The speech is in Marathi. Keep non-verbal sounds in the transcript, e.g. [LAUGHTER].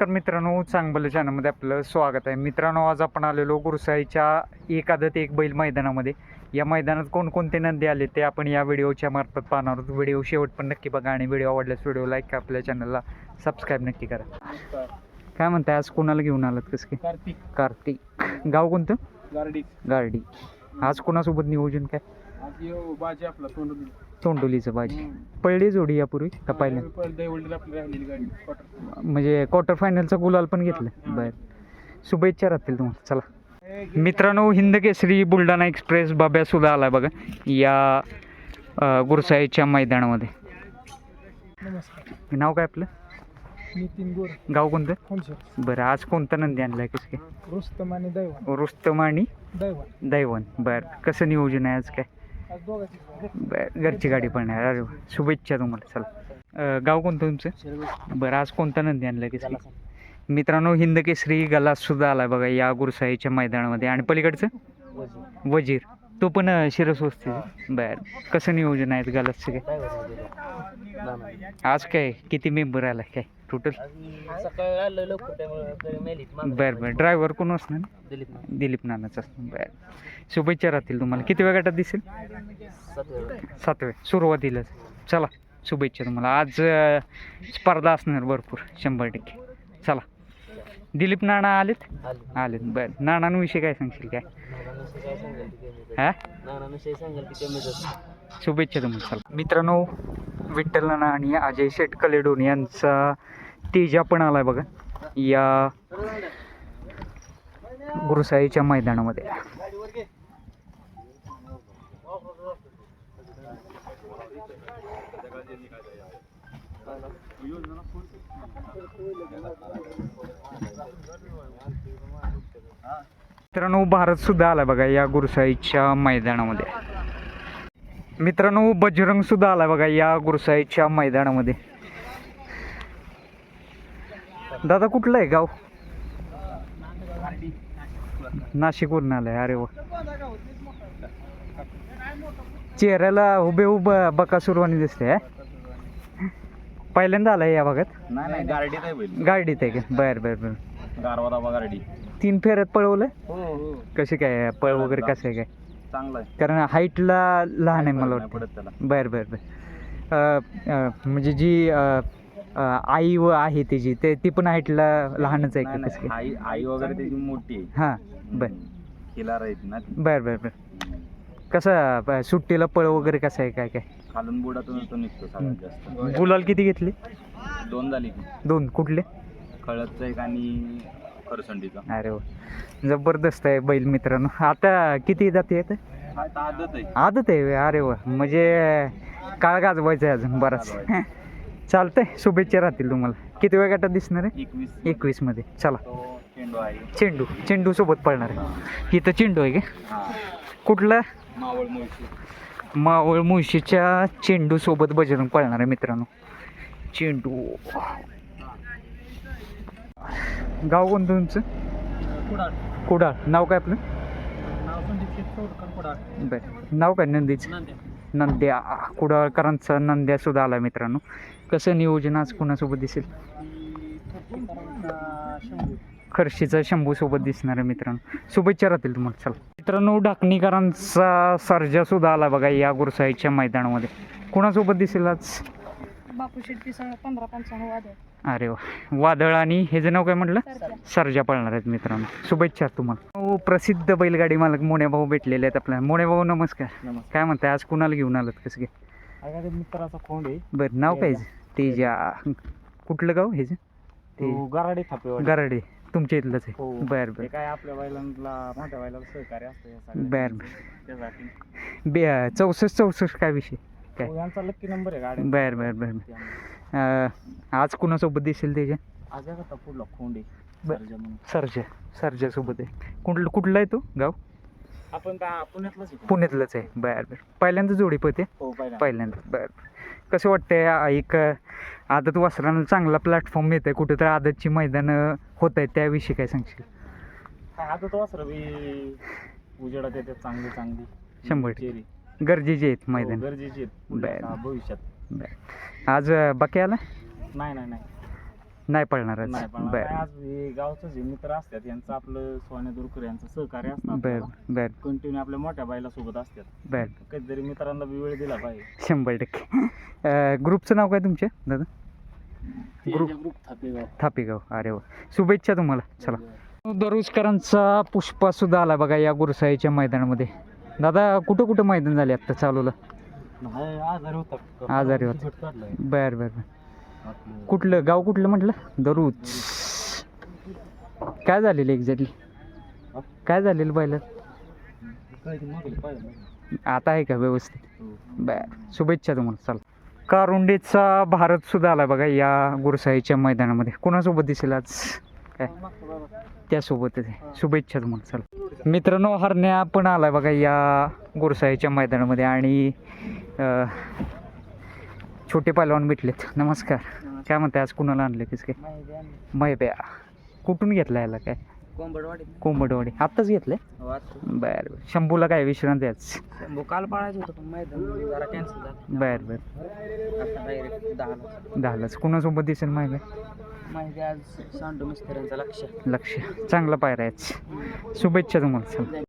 नमस्कार मित्रांनो चांगलं चॅनलमध्ये आपलं स्वागत आहे. मित्रांनो आज आपण आलेलो गुरुसाईच्या एक आदत एक बैल मैदानामध्ये. या मैदानात कोणकोणते नंदी आले ते आपण या व्हिडिओच्या मार्फत पाहणार आहोत. व्हिडिओ शेवट पण नक्की बघा आणि व्हिडिओ आवडल्यास व्हिडिओ लाईक आपल्या चॅनलला सबस्क्राईब नक्की करा. काय म्हणताय आज कोणाला घेऊन आलात कसं काय? कार्तिक. कार्तिक. गाव कोणतं? गार्डी. गार्डी. आज कोणासोबत नियोजन काय? तोंडोलीचं बाजी पडली जोडी यापूर्वी का पाहिलं दैवडीला आपली राहिलेली गाडी. क्वार्टर म्हणजे क्वार्टर फायनलचा गुलाल पण घेतलं. बर. शुभेच्छा राहतील तुम्हाला. चला. मित्रांनो हिंद केसरी बुलढाणा एक्सप्रेस बाब्या सुद्धा आला बघा. या गुरसाईच्या मैदानामध्ये. नमस्कार. नाव काय आपलं? नितीन गोर. गाव कोणतं? बरं आज कोणता नंदी आणलाय कसं काय? रुस्तम आणि दैवान रुस्तम आणि दैवान दैवन बर कसं नियोजन आहे आज काय? बर घरची गाडी पण आहे अरे वा. शुभेच्छा तुम्हाला. चला. अ, गाव कोणतं तुमचं? बरं आज कोणता नंदी आणलाय कसं काय? मित्रांनो हिंद केसरी गलास सुद्धा आलाय बघा या गुरुसाईच्या मैदानामध्ये. आणि पलीकडचं? वजीर. तो पण अं, शिरस्वस्ती बर. कसं नियोजन आहे गलासचं काय आज काय? किती मेंबर आला काय? टोटल बर बर. ड्रायव्हर कोण असणार? दिलीप दिलीप नानाच असणार. बर. शुभेच्छा राहतील तुम्हाला. किती वेळ गटात दिसेल? सातव्या सुरुवातीलाच. चला शुभेच्छा तुम्हाला. आज स्पर्धा असणार भरपूर. शंभर टक्के. चला. दिलीप नाना आलेत? आलेत. बरं. नानांविषयी काय सांगशील काय? हा? शुभेच्छा तुम्हाला. चला. मित्रांनो विठ्ठल नाना आणि अजय शेट कलेडोन यांचा तेजा पण आलाय बघा. या गुरुसाईच्या मैदानामध्ये. मित्रांनो भारत सुद्धा आलाय बघा या गुरुसाईच्या मैदानामध्ये. मित्रांनो बजरंग सुद्धा आलाय बघा या गुरुसाईच्या मैदानामध्ये. दादा कुठलं आहे गाव? नाशिकवरून आलाय अरे वा. चेहऱ्याला उभे उभ बकासुरवाणी दिसते हा? पहिल्यांदा आलाय या भागात? नाही गार्डीत आहे गाडीत आहे का? बर बर बर. गारवा गार्डी. तीन फेऱ्यात पळवलंय? हो हो. कसे काय पळ वगैरे कसं आहे काय? चांगला आहे. कारण हाईटला लहान आहे मला वाटतं. पडत त्याला. बर बर बर. अ, अ, म्हणजे जी अ, अ, आई व आहे त्याची ते ती पण हाईटला लहानच आहे नाही, का कसं नाही, आई आई वगैरे त्याची मोठी आहे. हां बर. ना ती. बर बर बर. कसं सुट्टीला पळ वगैरे कसं आहे काय काय? खालून बुडातून तो निघतो सगळ्यात जास्त. गुलाल किती घेतले? दोन झाली. की दोन. कुठले? खळदचा एक आणि अरे वा. जबरदस्त आहे बैल मित्रांनो. आता किती जाते येत आता आदत आहे. आदत आहे अरे वा. म्हणजे काळ गाजवायचं आहे अजून बराच. [LAUGHS] चालतंय. शुभेच्छा राहतील तुम्हाला. किती वेळ गटात दिसणार आहे? एकवीस. एकवीसमध्ये चला चेंडू आहे. चेंडू. चेंडू सोबत पळणार आहे. इथं चेंडू आहे का? कुठला? मावळ मुळशी. मावळ मुळशीच्या चेंडू सोबत बजरंग पळणार आहे मित्रांनो. चेंडू. गाव कोणतं तुमचं? कुडाळ. कुडाळ. नाव काय आपलं? बरं. नाव काय नंदीचं? नांद्या. कुडाळकरांचा नंद्या सुद्धा आला मित्रांनो. कसं नियोजन आज कुणासोबत दिसेल? खर्शीचा शंभू सोबत दिसणार आहे मित्रांनो. शुभेच्छा राहतील तुम्हाला. चला. मित्रांनो ढाकणीकरांचा सर्जा सुद्धा आला बघा या गुरसाईच्या मैदानामध्ये. कुणासोबत दिसेल आज? बापू पंधरा पंचावन्न वादळ. अरे वा. वादळ आणि हे जे नाव काय म्हटलं? सर्जा. पळणार आहेत मित्रांनो. शुभेच्छा तुम्हाला. हो, प्रसिद्ध बैलगाडी मालक मोने भाऊ भेटलेले आहेत आपल्याला. मोने भाऊ नमस्कार. नमस्कार. काय म्हणताय आज कुणाला घेऊन आलात? कसं काय? अगं मित्राचा खोंड आहे. बरं नाव काय हिचं? तेजा. कुठलं गाव हे ते तो गराडे थापे गराडे. तुमच्या इथलंच आहे. हो. बरं ते बरं काय आपल्या बैलांना मोठ्या बैलाला सहकार्य असतं या सगळ्या बरं त्यासाठी बे चौसष्ट चौसष्ट काय विषय? काय? हो, यांचा लक्की नंबर आहे गाडी बरं बरं बरं अं, आज कुणासोबत दिसेल त्याच्या आज का पुढला? खोंड. आहे बर. सर्जा म्हणून. सरजा. सरजासोबत आहे. कुठलं कुठला आहे तो गाव? आपण त्या पुण्यातलाच आहे. पुण्यातलंच आहे. बरं बरं. पहिल्यांदा जोडी पते हो पहिला पहिल्यांदा. बरं कसं वाटतंय आ- एक अं, आदत वासरांना चांगला प्लॅटफॉर्म मिळत आहे कुठं तर आदतची मैदानं होत आहेत त्याविषयी काय सांगशील? काय आता तो वासर बी उजेडात येते चांगली चांगली. शंभर टक्के. चेरी. गरजेचे आहेत हो, मैदान. गरजेची आहेत. बर. भविष्यात. बरं. आज अं, बाकी आला? नाही नाही नाही. नाही पळणारच नाही पण बर. आज हे गावचं जे मित्र असतात यांचं आपलं सोन्या दुरकर यांचं सहकार्य बर आपल्याला. बर कंटिन्यू आपल्या मोठ्या बाईला सोबत असतात. बर. कधीतरी मित्रांना बी वेळ दिला पाहिजे. शंभर टक्के. अं, ग्रुपचं नाव काय तुमच्या दादा? ग्रुप. ग्रुप थापेगाव. थापेगाव. अरे वा. शुभेच्छा तुम्हाला. चला. दरुजकरांचा पुष्पा सुद्धा आला बघा या गुरुसाईच्या मैदानामध्ये. दादा कुठं कुठं मैदान झाले आत्ता चालूला? आजारी होता. आजारी होता. बर बर बर. कुठलं गाव कुठलं म्हटलं? दरुज काय झालेलं एक्झॅक्टली काय झालेलं पहिलं. आता आहे का व्यवस्थित? हो. बर शुभेच्छा तुम्हाला चला. कारुंडेचा भारत सुद्धा आला बघा या गुरुसाईच्या मैदानामध्ये. कोणासोबत दिसेल आज? काय? त्यासोबतच आहे. शुभेच्छा तुम्हाला. चला. मित्रांनो हरण्या पण आलाय बघा या गुरुसाईच्या मैदानामध्ये आणि छोटे पैलवान भेटलेत. नमस्कार. काय म्हणताय आज कुणाला आणले किस काय? माहिती कुठून घेतला याला काय? कोंबडवाडी. कोंबडवाडी. आत्ताच घेतलंय? बरं बरं. शंभूला काय विश्रांती आज? शंभू काल पाळायचं होतं मैदान जरा कॅन्सल झालं. बरं बरं. दहालाच. कुणासोबत दिसेल माहिती माहिती आज सांडू मिस्त्र्यांचा लक्ष. लक्ष. चांगला पायरा आहे. शुभेच्छा तुम्हाला.